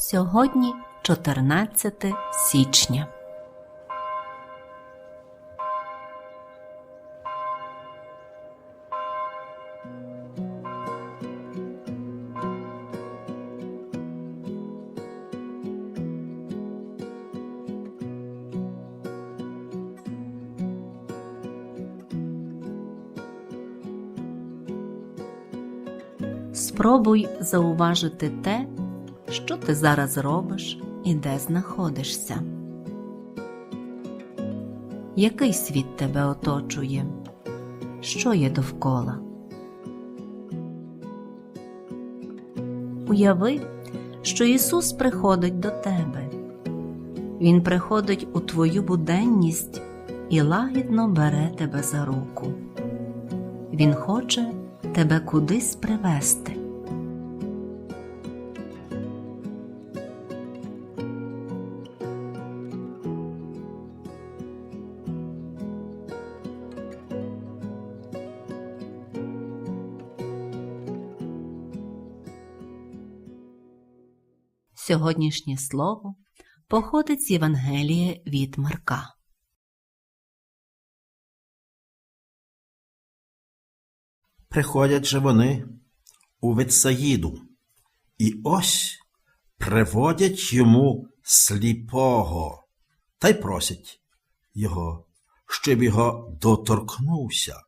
Сьогодні 14 січня. Спробуй зауважити те, що ти зараз робиш і де знаходишся. Який світ тебе оточує? Що є довкола? Уяви, що Ісус приходить до тебе. Він приходить у твою буденність і лагідно бере тебе за руку. Він хоче тебе кудись привести. Сьогоднішнє слово походить з Євангелія від Марка. Приходять же вони у Витсаїду, і ось приводять йому сліпого та й просять його, щоб його доторкнувся.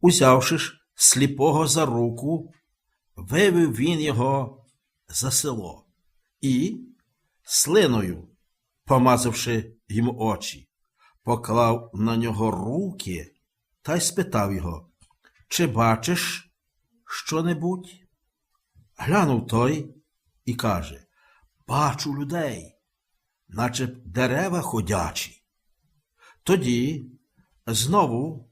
Узявши ж сліпого за руку, вивів він його за село і, слиною, помазавши йому очі, поклав на нього руки та й спитав його, чи бачиш що-небудь? Глянув той і каже, бачу людей, наче дерева ходячі. Тоді знову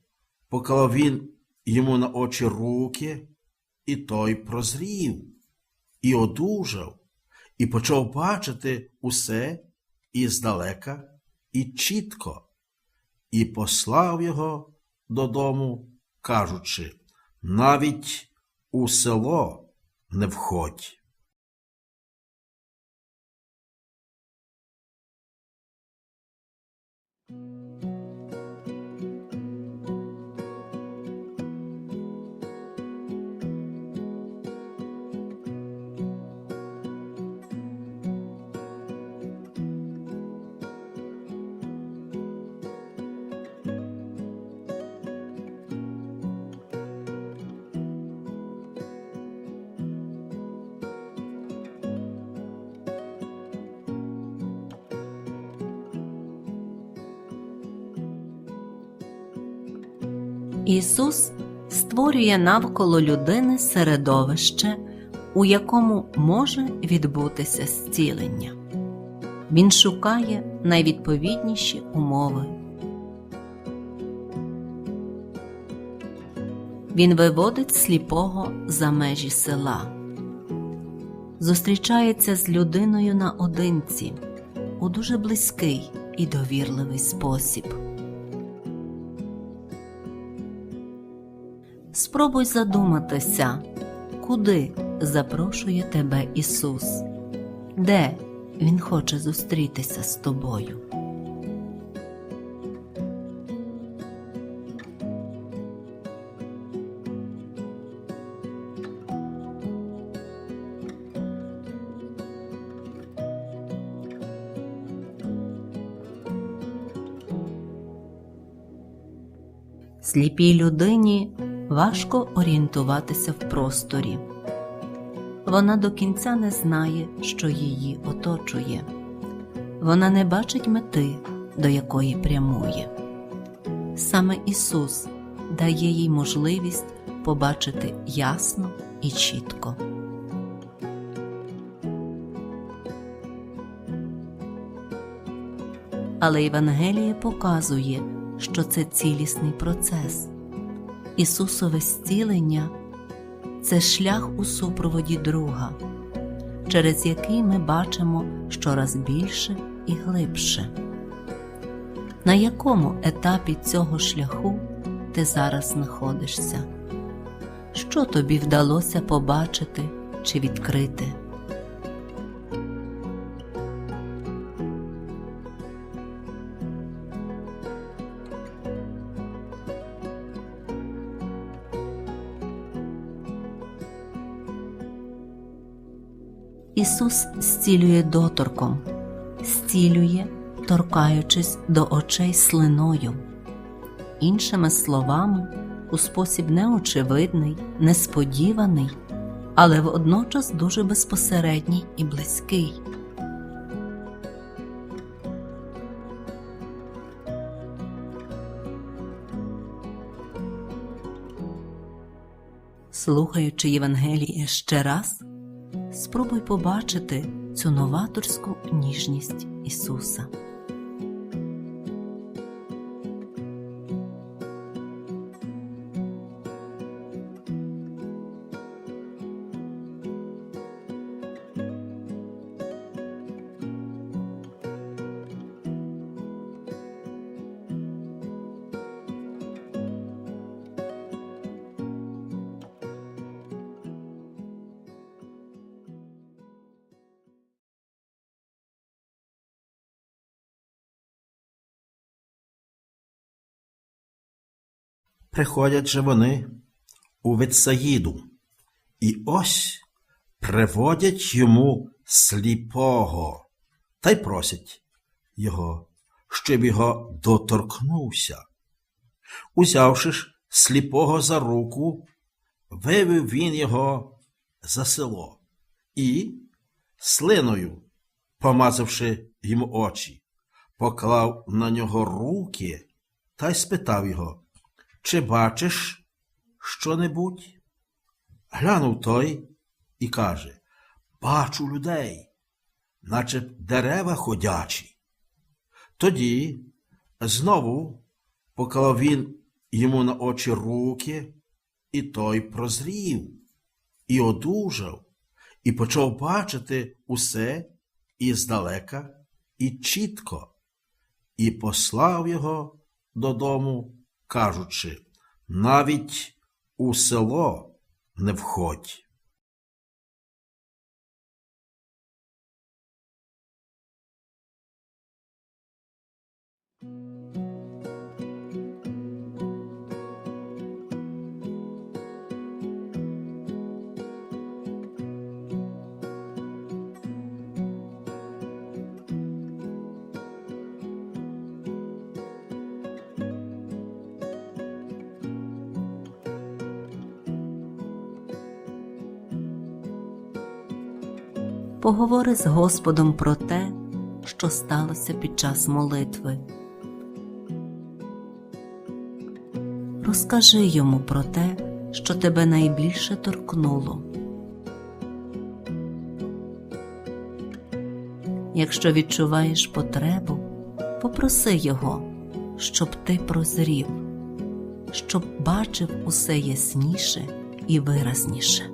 поклав він йому на очі руки, і той прозрів, і одужав, і почав бачити усе і здалека, і чітко, і послав його додому, кажучи, навіть у село не входь. Ісус створює навколо людини середовище, у якому може відбутися зцілення. Він шукає найвідповідніші умови. Він виводить сліпого за межі села, зустрічається з людиною наодинці у дуже близький і довірливий спосіб. Спробуй задуматися, куди запрошує тебе Ісус, де Він хоче зустрітися з тобою. Сліпій людині важко орієнтуватися в просторі. Вона до кінця не знає, що її оточує. Вона не бачить мети, до якої прямує. Саме Ісус дає їй можливість побачити ясно і чітко. Але Євангеліє показує, що це цілісний процес. Ісусове зцілення це шлях у супроводі друга, через який ми бачимо щораз більше і глибше. На якому етапі цього шляху ти зараз знаходишся? Що тобі вдалося побачити чи відкрити? Ісус зцілює доторком, зцілює, торкаючись до очей слиною. Іншими словами, у спосіб неочевидний, несподіваний, але водночас дуже безпосередній і близький. Слухаючи Євангеліє ще раз, спробуй побачити цю новаторську ніжність Ісуса. Приходять же вони у Витсаїду, і ось приводять йому сліпого, та й просять його, щоб його доторкнувся. Узявши ж сліпого за руку, вивів він його за село і, слиною, помазавши йому очі, поклав на нього руки та й спитав його, чи бачиш що-небудь? Глянув той і каже, бачу людей, наче дерева ходячі. Тоді знову поклав він йому на очі руки, і той прозрів, і одужав, і почав бачити усе і здалека, і чітко, і послав його додому, кажучи, навіть у село не входь. Поговори з Господом про те, що сталося під час молитви. Розкажи йому про те, що тебе найбільше торкнуло. Якщо відчуваєш потребу, попроси його, щоб ти прозрів, щоб бачив усе ясніше і виразніше.